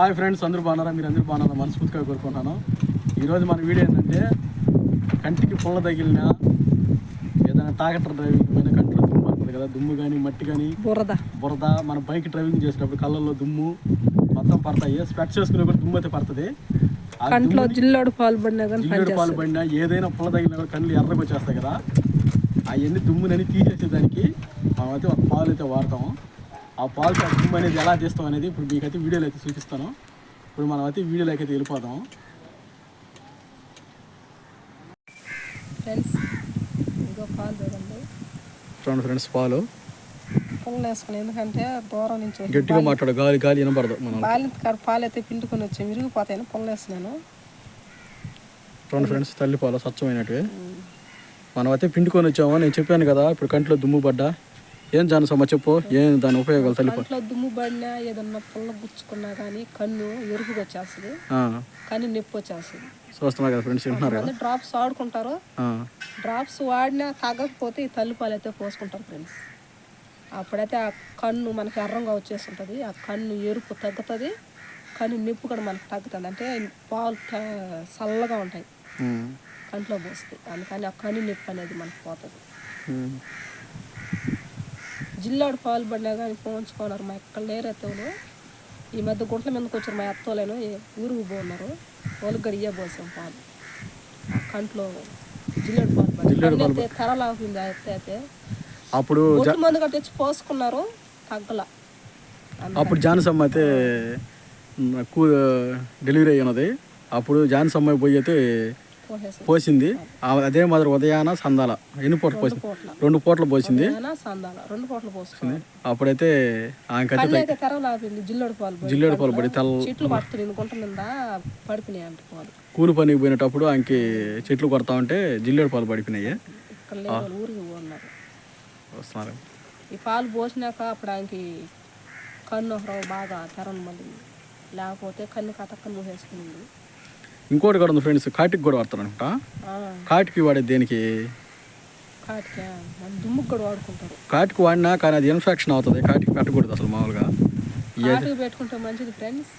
Hi friends అందరూ బాగున్నారా? మీరు అందరూ బాగున్నారా? మనస్ఫూర్తిగా కోరుకుంటాను ఈరోజు మన వీడియో ఏంటంటే కంటికి పుల్ల తగిలిన ఏదైనా ట్రాక్టర్ డ్రైవింగ్ పైన కంటిలో దుమ్ము పడుతుంది కదా దుమ్ము కానీ మట్టి కానీ బురద. బురద మన బైక్ డ్రైవింగ్ చేసేటప్పుడు కళ్ళల్లో దుమ్ము మొత్తం పడతాయి. స్పెట్స్ చేసుకునే కూడా దుమ్ము అయితే పడుతుంది. కంట్లో జిల్లోడు పాలు పడినా ఏదైనా పుల్ల తగిలినా కూడా కళ్ళు ఎర్రగా వచ్చేస్తాయి కదా. అవన్నీ దుమ్మునని తీసేసేదానికి మనమైతే ఒక పాలు అయితే వాడతాము ఆ పాలు ఆ దుమ్ము అనేది ఎలా తీస్తాం అనేది ఇప్పుడు మీకైతే వీడియోలో అయితే చూపిస్తాను. ఇప్పుడు మనం అయితే వీడియోలోకి అయితే వెళ్ళిపోదాం. ఫ్రెండ్స్ ఇంకో పాలు చూడండి. చూడండి ఫ్రెండ్స్ పాలు. పుల్ల వేసుకుని ఎందుకంటే దూరం నుంచి గట్టిగా మాట్లాడు గాలి గాలి వినపడదు మనం కాడ పాలు అయితే పిండుకొని వచ్చి విరిగిపోతాయని పుల్ల వేస్తున్నాను. చూడండి ఫ్రెండ్స్ తల్లి పాలు స్వచ్ఛమైనటివి. మనం అయితే పిండుకొని వచ్చాము. నేను చెప్పాను కదా ఇప్పుడు కంట్లో దుమ్ము పడ్డా. ఏం జానసమ్మ చెప్పు? ఏం దాని ఉపయోగాలు తల్లి పాలు కంట్లో దుమ్ము పడినా ఏదన్నా పుల్ల గుచ్చుకున్నా కానీ కన్ను ఎరుపుగా వచ్చేస్తుంది ఆ, కన్ను నొప్పి వచ్చేస్తుంది. చూస్తున్నారు కదా ఫ్రెండ్స్ వింటున్నారు కదా? డ్రాప్స్ వాడుకుంటారు. డ్రాప్స్ వాడినా తగ్గకపోతే ఈ తల్లిపాలు అయితే పోసుకుంటారు ఫ్రెండ్స్. అప్పుడైతే ఆ కన్ను మనకి ఎర్రంగా వచ్చేస్తుంటుంది. ఆ కన్ను ఎరుపు తగ్గుతుంది. కన్ను నొప్పి కూడా మనకు తగ్గుతుంది. అంటే పాలు చల్లగా ఉంటాయి. కంట్లో పోస్తాయి. అందుకని ఆ కన్ను నొప్పి అనేది మనకు పోతుంది. జిల్లాడు పాలు పడినా కానీ పోంచుకున్నారు మా ఎక్కడ లేరు ఎత్తవులు ఈ మధ్య గుంట్ల మీదకి వచ్చారు మా ఎత్తోలేను ఊరుకు పోన్నారు వాళ్ళకి గడియ పోసాం పాలు. కంట్లో జిల్లాడు పాలు పడి తెరలాగుంది ఎత్త అయితే అప్పుడు ఒట్టు మందు కట్టి తెచ్చి పోసుకున్నారు. తగ్గల. అప్పుడు జానసమ్మ అయితే కూ డెలివరీ అయి ఉన్నది అప్పుడు జానసమ్మ పోయి అయితే పోసింది. అదే మాదిరి ఉదయాన సందాల ఎన్ని పూటలు పోసింది? రెండు పూటలు పోసింది. అప్పుడైతే ఆమెకైతే జిల్లాడు పాలు పడి తెల్ల కూలి పనికి పోయినప్పుడు ఆమెకి చెట్లు కొడతా ఉంటే జిల్లేడు పాలు పడిపోయినాయి. వస్తున్నారు. ఈ పాలు పోసినాక అప్పుడు ఆయనకి కన్ను బాగా తెరను మళ్ళీ లేకపోతే కన్ను కటక్కను మూసేసుకుంది ఇంకోటి కూడా ఉంది ఫ్రెండ్స్ కాటికి కూడా వాడతారంట. ఆ, కాటికి వాడే దేనికి? దుమ్ముకు కూడా వాడుకుంటారు. కాటికి వాడినా కానీ అది ఇన్ఫెక్షన్ అవుతుంది కాటికి పెట్టకూడదు అసలు మామూలుగా. కాటికి పెట్టుకుంటే మంచిది ఫ్రెండ్స్.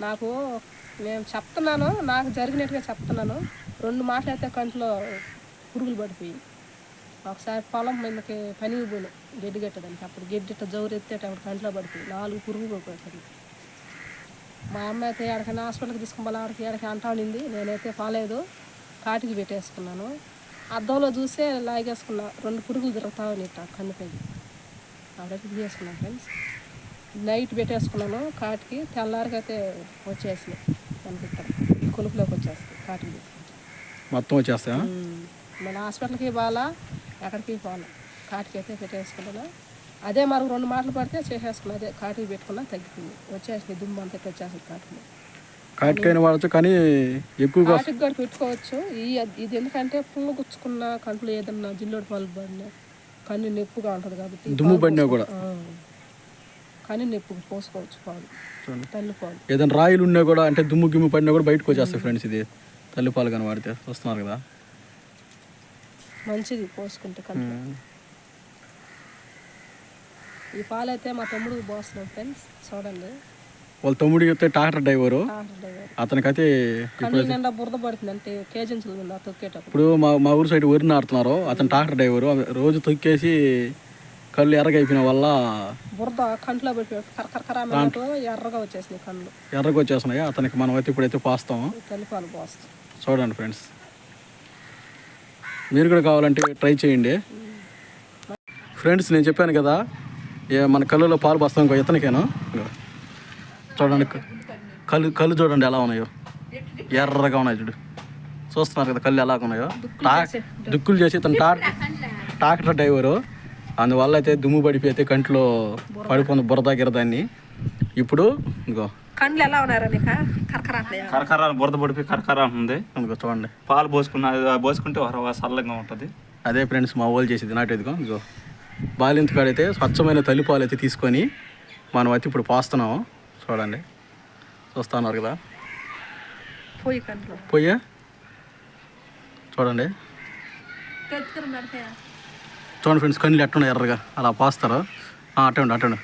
నాకు నేను చెప్తున్నాను నాకు జరిగినట్టుగా చెప్తున్నాను. రెండు మాటలు అయితే కంట్లో పురుగులు పడిపోయి. ఒకసారి పొలం మీదకి పనికి పోయిన గడ్డి కట్టడానికి అప్పుడు గడ్డి జౌరు ఎత్తేటప్పుడు కంట్లో పడిపోయి. నాలుగు పురుగులు పడిపోయి మా అమ్మ అయితే ఎక్కడికైనా హాస్పిటల్కి తీసుకుని ఆడికి ఎక్కడికి అంటా ఉండింది నేనైతే పోలేదు. కాటికి పెట్టేసుకున్నాను. అద్దంలో చూసే లాగేసుకున్నా. రెండు పురుగులు తిరుగుతా ఉన్నాయి ఇట్ట కన్నుపైకి ఆడైతే తీసుకున్నాను ఫ్రెండ్స్. నైట్ పెట్టేసుకున్నాను. కాటికి తెల్లారికైతే వచ్చేసినాయి. ఇక్కడ కొలుపులోకి వచ్చేస్తాయి కాటికి. మొత్తం వచ్చేస్తాయా? ఉమ్. మళ్ళీ హాస్పిటల్కి పోవాలా? ఎక్కడికి పోవాలా? కాటికి అయితే పెట్టేసుకున్నాను అదే మరొక రెండు మాటలు పడితే చేసేసుకున్నా అదే కాటికి పెట్టుకున్నా తగ్గిపోయింది. వచ్చేసింది దుమ్ము అంతా ఇట్లా వచ్చేసింది కాటికి కాటికైనా వాడచ్చు కానీ ఎక్కువగా కాటికి కూడా పెట్టుకోవచ్చు. ఈ ఇది ఎందుకంటే పువ్వు గుచ్చుకున్న కంట్లో ఏదన్నా జిల్లోడు పాలు పడినా కన్ను నొప్పుగా ఉంటుంది కాబట్టి దుమ్ము పడినా కూడా. ఆ. కన్ను నొప్పుకు పోసుకోవచ్చు పాలు. చూడండి. తల్లి పాలు. ఏదైనా రాయిలు ఉన్నా కూడా అంటే దుమ్ము గిమ్ము పడినా కూడా బయటకు వచ్చేస్తాయి ఫ్రెండ్స్ ఇది. తల్లిపాలు కానీ వాడితే. వస్తున్నారు కదా? మంచిది పోసుకుంటే కంట్లో ఈ పాలు అయితే మా తమ్ముడికి పోస్తున్నాం ఫ్రెండ్స్ చూడండి. వాళ్ళ తమ్ముడికి అయితే ట్రాక్టర్ డ్రైవరు. అతనికైతే నిండా బురద పడుతుంది అంటే మీద తొక్కేటప్పుడు. ఇప్పుడు మా మా ఊరు సైడ్ వరి నాడుతున్నారు అతను ట్రాక్టర్ డ్రైవరు. రోజు తొక్కేసి కళ్ళు ఎర్రగైపోయిన వల్ల బురద కంట్లో పెట్టి ఎర్రగా వచ్చేసినాయి కళ్ళు. ఎర్రగా వచ్చేస్తున్నాయి అతనికి మనం అయితే ఇప్పుడైతే పాలు పోస్తాం. చూడండి ఫ్రెండ్స్. మీరు కూడా కావాలంటే ట్రై చేయండి. ఫ్రెండ్స్ నేను చెప్పాను కదా మన కళ్ళులో పాలు పోస్తాం ఇంకో ఇతనికేను. చూడండి కళ్ళు కళ్ళు చూడండి ఎలా ఉన్నాయో. ఎర్రగా ఉన్నాయి చూడు. చూస్తున్నారు కదా కళ్ళు ఎలా ఉన్నాయో. టా- దుక్కులు చేసి తన టా ట్రాక్టర్ డ్రైవరు. అందువల్ల అయితే దుమ్ము పడిపోయి అయితే కంట్లో పడిపోయింది బురద గిరదాన్ని ఇప్పుడు ఇదిగో కండ్లు ఎలా కరకర బురద పడిపోయి కరకర ఇదిగో చూడండి. పాలు పోసుకున్న పోసుకుంటే చల్లగా ఉంటుంది. అదే ఫ్రెండ్స్ మా వాళ్ళు చేసేది. నాటు ఇదిగో ఇదిగో బాలింత కాడైతే స్వచ్ఛమైన తల్లిపాలు అయితే తీసుకొని మనం అయితే ఇప్పుడు పాస్తున్నాము. చూడండి. చూస్తున్నారు కదా. పొయ్యి చూడండి. చూడండి ఫ్రెండ్స్ కన్నీళ్ళు ఎట్టుండే ఎర్రగా. అలా పోస్తారు. అటండి అటండి.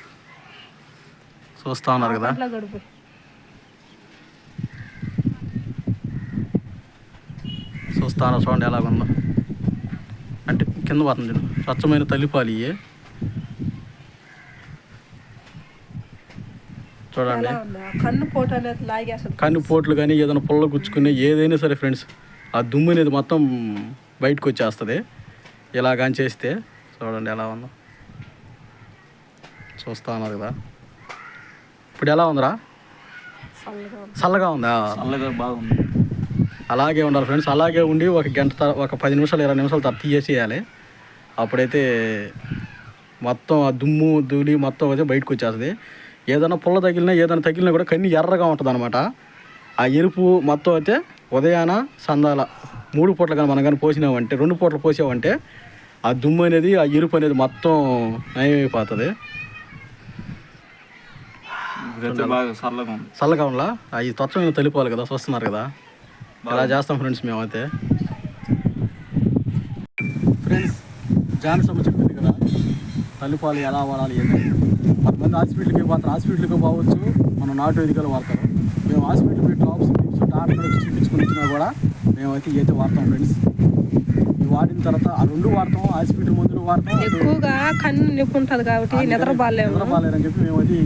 చూస్తూ ఉన్నారు కదా చూస్తాను చూడండి ఎలాగుందో. అంటే కింద చూడు. స్వచ్ఛమైన తల్లిపాలు ఇవి చూడండి? కన్ను పోటు అనేది లాగేస్తుంది. కన్ను పోట్లు కానీ ఏదైనా పుల్ల గుచ్చుకుని ఏదైనా సరే ఫ్రెండ్స్ ఆ దుమ్ము అనేది మొత్తం బయటకు వచ్చేస్తుంది. ఇలాగని చేస్తే చూడండి ఎలా ఉందో. చూస్తా ఉన్నారు కదా. ఇప్పుడు ఎలా ఉందిరా? చల్లగా ఉంది. చల్లగా బాగుంది. అలాగే ఉండాలి ఫ్రెండ్స్ అలాగే ఉండి ఒక గంట తర్- ఒక పది నిమిషాలు ఇరవై నిమిషాలు తర్వాత తీసేయాలి అప్పుడైతే మొత్తం ఆ దుమ్ము ధూళి మొత్తం అయితే బయటకు వచ్చేస్తుంది. ఏదైనా పుల్ల తగిలినా ఏదైనా తగిలినా కూడా కన్ను ఎర్రగా ఉంటుంది అనమాట ఆ ఎరుపు మొత్తం అయితే ఉదయాన సందాల మూడు పూటలు కానీ మనం కానీ పోసినామంటే రెండు పూటలు పోసామంటే ఆ దుమ్ము అనేది ఆ ఎరుపు అనేది మొత్తం నయమైపోతుంది. చల్లగా ఉండాలా అవి తత్వమైన తెలిపాలి కదా చూస్తున్నారు కదా. ఇలా చేస్తాం ఫ్రెండ్స్ మేమైతే ఫ్రెండ్స్ జానసమ్మ చెప్పింది కదా. తల్లిపాలు ఎలా వాడాలి ఏంటని కొంతమంది హాస్పిటల్కి పోతారు హాస్పిటల్కి పోవచ్చు. మనం నాటు ఎదికలు వాడతారు మేము హాస్పిటల్ పెట్టి ఆప్షన్ డాక్టర్ వచ్చి చూపించుకుని వచ్చినా కూడా మేమైతే అయితే వాడతాం ఫ్రెండ్స్. వాడిన తర్వాత ఆ రెండు వాడతాం హాస్పిటల్ మందులు వాడతాం. ఎక్కువగా కన్ను నొప్పి ఉంటుంది కాబట్టి నిద్రపోలేము నిద్రపోలేరని చెప్పి మేమైతే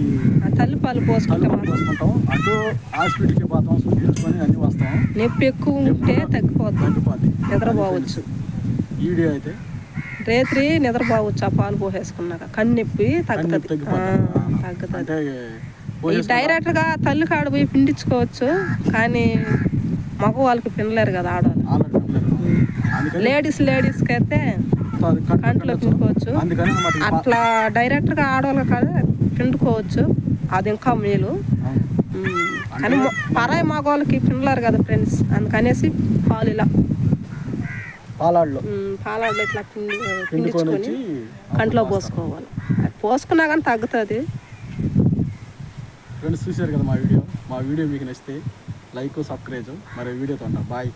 ఆ తల్లిపాలు పోసుకుంటే. తల్లిపాలు మాత్రం పోసుకుంటాం. అటు హాస్పిటల్కి పోతాం చూపించుకొని అన్నీ వస్తాం. నొప్పి ఎక్కువ ఉంటే తగ్గిపోద్ది. తగ్గిపోద్ది. నిద్రపోవచ్చు ఈ వీడియో అయితే రేత్రి నిద్రపోవచ్చు ఆ పాలు పోసేసుకున్నాక. కన్ను నొప్పి తగ్గుతుంది. తగ్గుతుంది ఈ పోసేసుకున్నా- డైరెక్ట్గా తల్లి కాడ పోయి పిండించుకోవచ్చు కానీ మగ వాళ్ళకి పిండలేరు కదా ఆడవాళ్ళు. లేడీస్ లేడీస్కి అయితే కంట్లో. పిండుకోవచ్చు. అట్లా డైరెక్ట్గా ఆడవాళ్ళ కాడ పిండుకోవచ్చు. అది ఇంకా మేలు. కానీ పరాయి మగవాళ్ళకి పిండలేరు కదా ఫ్రెండ్స్. అందుకనేసి పాలు ఇలా పాలాడులో. ఇట్లా పిండుకొని వచ్చి కంట్లో పోసుకోవాలి. పోసుకున్నా కానీ తగ్గుతుంది. ఫ్రెండ్స్ చూశారు కదా మా వీడియో? మా వీడియో మీకు నచ్చితే లైక్ సబ్స్క్రైబ్. మరి వీడియోతో ఉంటాం. బాయ్.